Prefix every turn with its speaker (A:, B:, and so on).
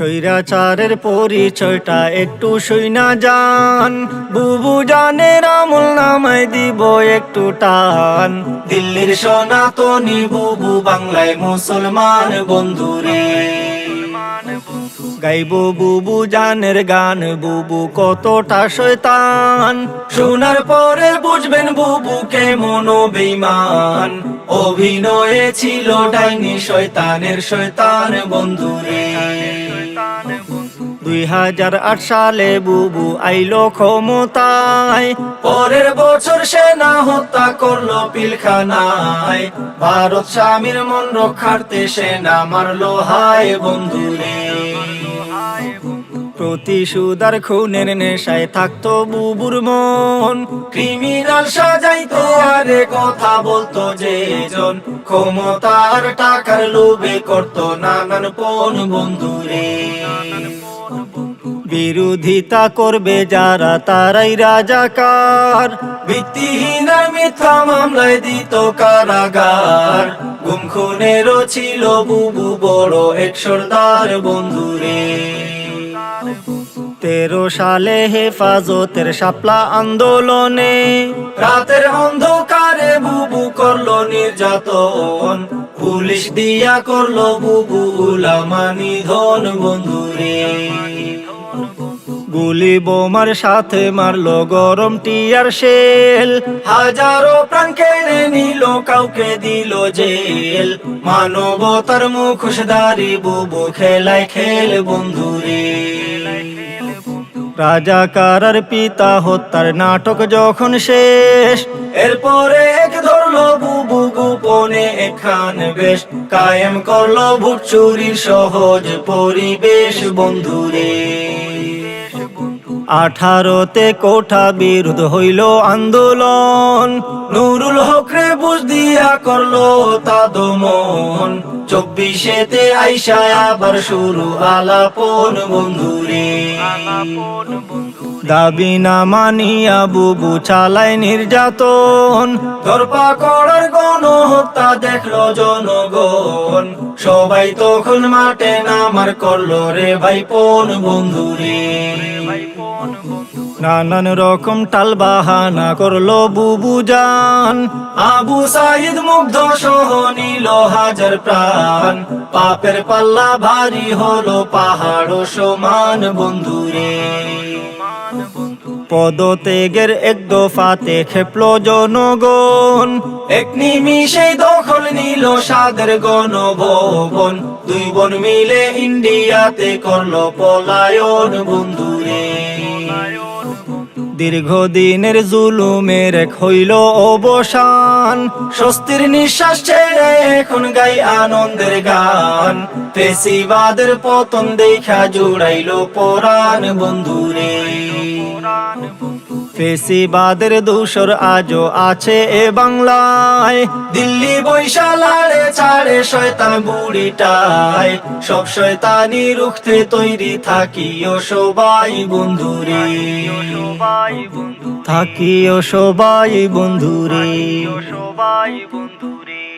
A: স্বৈরাচারের পরিচয়টা একটু শুইনা যান। বুবু জানের আমল নামাই দিব একটু টান। দিল্লির সনাতনী বুবু বাংলায় মুসলমান বন্ধুরে। গাইব বুবু জানের গান, বুবু কতটা শয়তান। শোনার পরে বুঝবেন বুবু কেমন বেইমান অভিনয়ে ছিল ডাইনি শয়তানের শয়তান বন্ধুরে। দুই হাজার আট সালে বুবু আইলো ক্ষমতায়। পরের বছর সেনা হত্যা করল পিলখানায়। ভারত স্বামীর মন রক্ষার্থে সেনা মারলো হায় বন্ধুরে। প্রতিশোধার খুনের নেশায় থাকতো বুবুর মন। ক্রিমিনাল সাজাইতো আরে কথা বলতো যে জন। ক্ষমতার টাকার লোভে করতো নানান পণ বন্ধুরে। বিরোধিতা করবে যারা তারাই রাজাকার। ভিত্তিহীন মিথ্যা মামলায় দিত কারাগার। গুম খুনেরও ছিল বুবু বড় এক সর্দার বন্ধুরে। তেরো সালে হেফাজতের শাপলা আন্দোলনে রাতের অন্ধকারে বুবু করল নির্যাতন, পুলিশ দিয়া করল বুবু উলামা নিধন বন্ধুরে। গুলি বোমার সাথে মারলো গরম টিয়ার শেল, হাজারো প্রাণ কেড়ে নিল, কাউকে দিল জেল। মানবতার মুখোশধারী বুবু খেলায় খেল বন্ধুরে। রাজাকার পিতা হত্যার নাটক যখন শেষ, এরপরে এক ধরলো বুবু গোপনে এখান বেশ। কায়েম করল ভোট চুরির সহজ পরিবেশ, বন্ধুরে। আঠারোতে কোঠা বিরোধ হইল আন্দোলন। নুরুল হকরে বুঝ দিয়া করল তা দমন চব্বিশেতে আইসা আবার শুরু আলাপন বন্ধুরে। দাবি না মানিয়া বুবু চালায় নির্যাতন। ধরপা করার গণহত্যা দেখল জনগণ। সবাই তখন মাঠে নামার করল রে ভাই পন বন্ধুরে। নানান রকম টাল বাহানা করল বুবু জান। আবু সাইদ মুগ্ধ সহ নিল হাজার প্রাণ। পাপের পাল্লা ভারী হলো পাহাড় সমান বন্ধুরে। পদত্যাগের এক দফাতে খেপলো জনগণ। এক নিমিষে দখল নিল সাদের গণভবন। দুই বোন মিলে ইন্ডিয়াতে করল পলায়ন বন্ধুরে। দীর্ঘদিনের জুলুমের এক হইল অবসান। স্বস্তির নিঃশ্বাস ছেড়ে এখন গাই আনন্দের গান। পেশিবাদের পতন দেখা জুড়াইল পরাণ বন্ধুরে। পেশিবাদের দূষর আজও আছে এ বাংলায়। দিল্লি বৈশালারে ছাড়ে শয়তান বুড়িটায়। সব শয়তানি রুখতে তৈরি থাকি ও সবাই বন্ধুরে। থাকি ও সবাই বন্ধুরে সবাই বন্ধুরে।